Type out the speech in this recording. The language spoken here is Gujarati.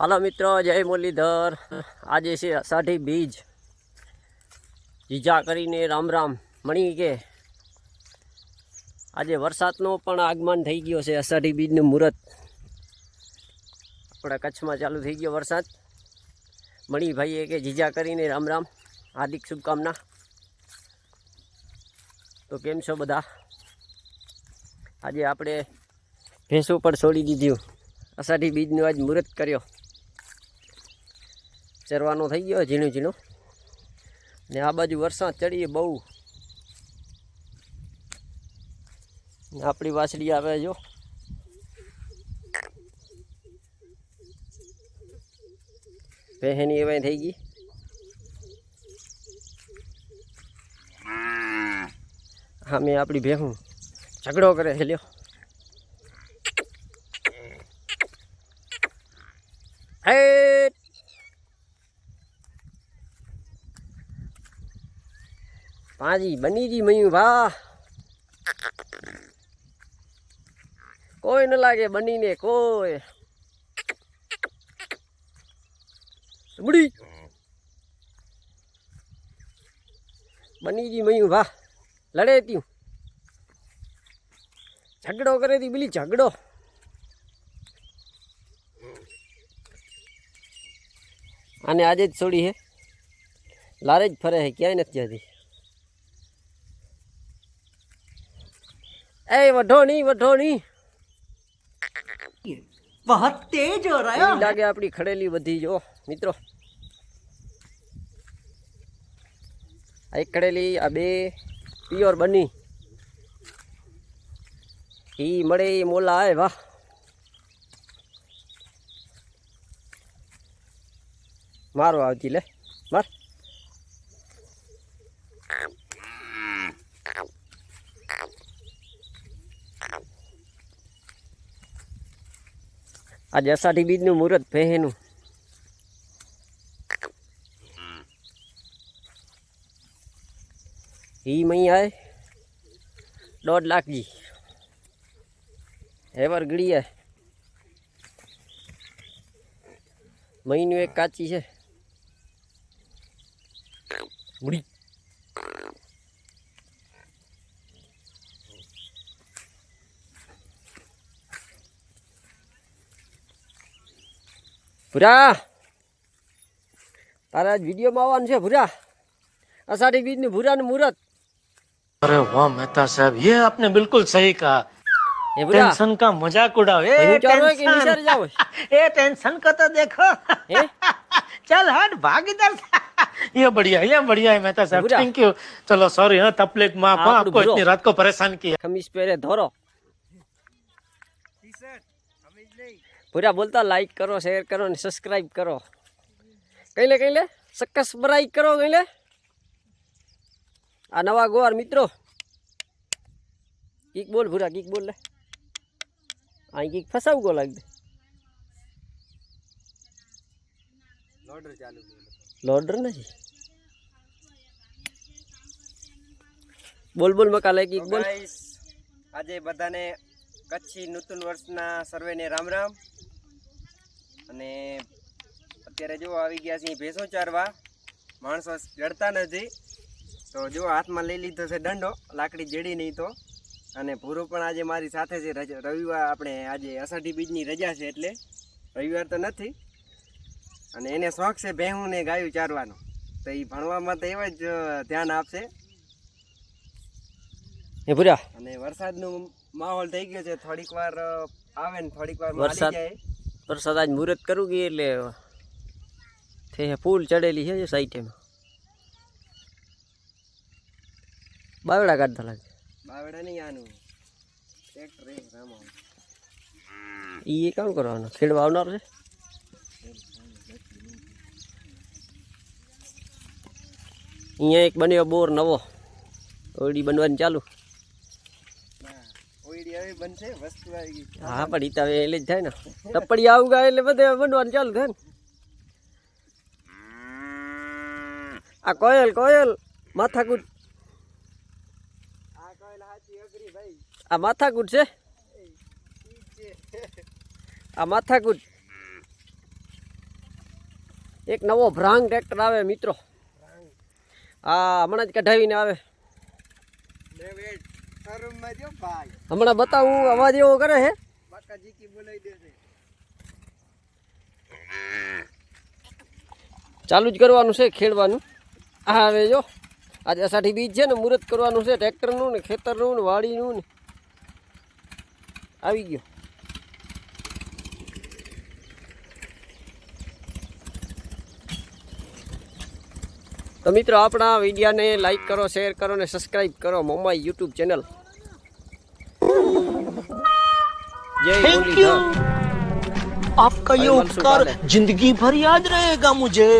હાલો મિત્રો, જય મુરલીધર. આજે છે અષાઢી બીજ. જીજા કરીને રામ રામ મણી કે. આજે વરસાદનો પણ આગમન થઈ ગયો છે અષાઢી બીજનું મુહૂર્ત. આપણા કચ્છમાં ચાલુ થઈ ગયો વરસાદ. મણીભાઈએ કે જીજા કરીને રામ રામ, હાર્દિક શુભકામના. તો કેમ છો બધા? આજે આપણે ભેંસો પર છોડી દીધું. અષાઢી બીજનું આજ મુહૂર્ત કર્યો. ચરવાનો થઈ ગયો ઝીણું ઝીણું. ને આ બાજુ વરસાદ ચડીએ બહુ. આપણી વાછડી આવે જો. પહેની એવાય થઈ ગઈ. હા મેં આપણી ભેહું ઝઘડો કરે છે, લ્યો. હેટ પાજી, બનીજી મયું ભા કોઈ ન લાગે બનીને, કોઈ. બુડી બનીજી મયું, વાહ. લડે તું ઝઘડો કરે તી પેલી ઝઘડો. આને આજે જ છોડી હે. લારે જ ફરે હે, ક્યાંય નથી જતી. એ વઢોણી વઢોણી બહત તેજ હો રહા લાગે આપણી ખડેલી વધી જો મિત્રો. આ એક ખડેલી આ બે પ્યોર બની. ઈ મળે એ મોલા આવે વાહ. મારો આવતી લે માર. આજે અષાઢી બીજનું મુહૂર્ત પહેનું ઈ મહી આય દોઢ લાખજી હેવર ગળી આય મહીનું એક કાચી છે. ગુડી ભૂરા તારા આજ વિડીયોમાં આવવાનું છે ભૂરા અષાઢી બીજનું ભૂરાનું મુહૂર્ત अरे वाह मेहता साहब ये आपने बिल्कुल सही कहा એ ભૂરા टेंशन का मजाक उड़ाओ ए અહીં ચાલો કે નિસાર टेंशन જાવ ए टेंशन को तो देखो હે चल हट भाग इधर से। ये बढ़िया ये बढ़िया है मेहता साहब बुरा। थैंक यू चलो सॉरी हाँ तपलीफ माफ आप हाँ, लोग आपको बुरो। इतनी रात को परेशान किया ખમીસ પહેરે ધોરો ભૂરા બોલતા લાઈક કરો શેર કરો ને સબસ્ક્રાઈબ કરો. કઈ લે કઈ લે? સક્કસ બરાઈ કરો કઈ લે? આ નવા ગોવાર મિત્રો. કીક બોલ ભૂરા કીક બોલ લે. અહીં કીક ફસાવ ગો લાગી લોડર નથી. બોલ બોલ મકા લે કીક બોલ. આજે બધાને કચ્છી નૂતન વર્ષના સર્વેને રામ રામ. અને અત્યારે જો આવી ગયા છે ભેંસો ચારવા. માણસો ચડતા નથી. તો જો હાથમાં લઈ લીધો છે દંડો લાકડી જડી નહીં તો. અને ભૂરો પણ આજે મારી સાથે છે. રવિવાર આપણે આજે અષાઢી બીજની રજા છે એટલે રવિવાર તો નથી. અને એને શોખ છે ભેહું ને ગાયું ચારવાનો. તો એ ભણવામાં તો એવા જ ધ્યાન આપશે. ભૂરા. અને વરસાદનું માહોલ થઈ ગયો છે. થોડીક વાર આવે ને થોડીક વાર વરસાદ. વરસાદ આજ મુહૂર્ત કરું ગઈ એટલે તે ફૂલ ચડેલી છે સાઈટેમાં બાવડા કાઢતા લાગે. બાવડા નહીં આનું. ટ્રેક્ટર એ રામો એ કામ કરવાનો? ખેડવા આવનાર છે? અહીંયા એક બન્યો બોર નવો. ઓયડી બનવાની ચાલુ. બનશે વસ્તુ આવી ગઈ. હા પણ ઈ તો એટલે જ થાય ને. ટપડી આવું ગાય એટલે બધે બનવાનું ચાલુ થાય ને. આ કોયલ કોયલ માથાકૂટ. આ કોઈલ હાચી અઘરી ભાઈ. આ માથાકૂટ છે? આ માથાકૂટ. એક નવો ભ્રાંગ ટ્રેક્ટર આવે મિત્રો. આ હમણાં જ કઢાવીને આવે. હમણાં બતાવું અવાજ એવો કરે દેશે ચાલુ જ કરવાનું છે ખેડવાનું. આ હવે જો આજે અષાઢી બીજ છે ને મુહૂર્ત કરવાનું છે ટ્રેક્ટરનું ને ખેતરનું ને વાડીનું ને. આવી ગયો. તો મિત્રો આપણા વિડીયાને લાઈક કરો શેર કરો ને સબસ્ક્રાઈબ કરો મોમાઈ યુટ્યુબ ચેનલ જય थैंक મુરલીધર यू आपका ये भाई मनसूर उपकार वाले। जिंदगी भर याद रहेगा मुझे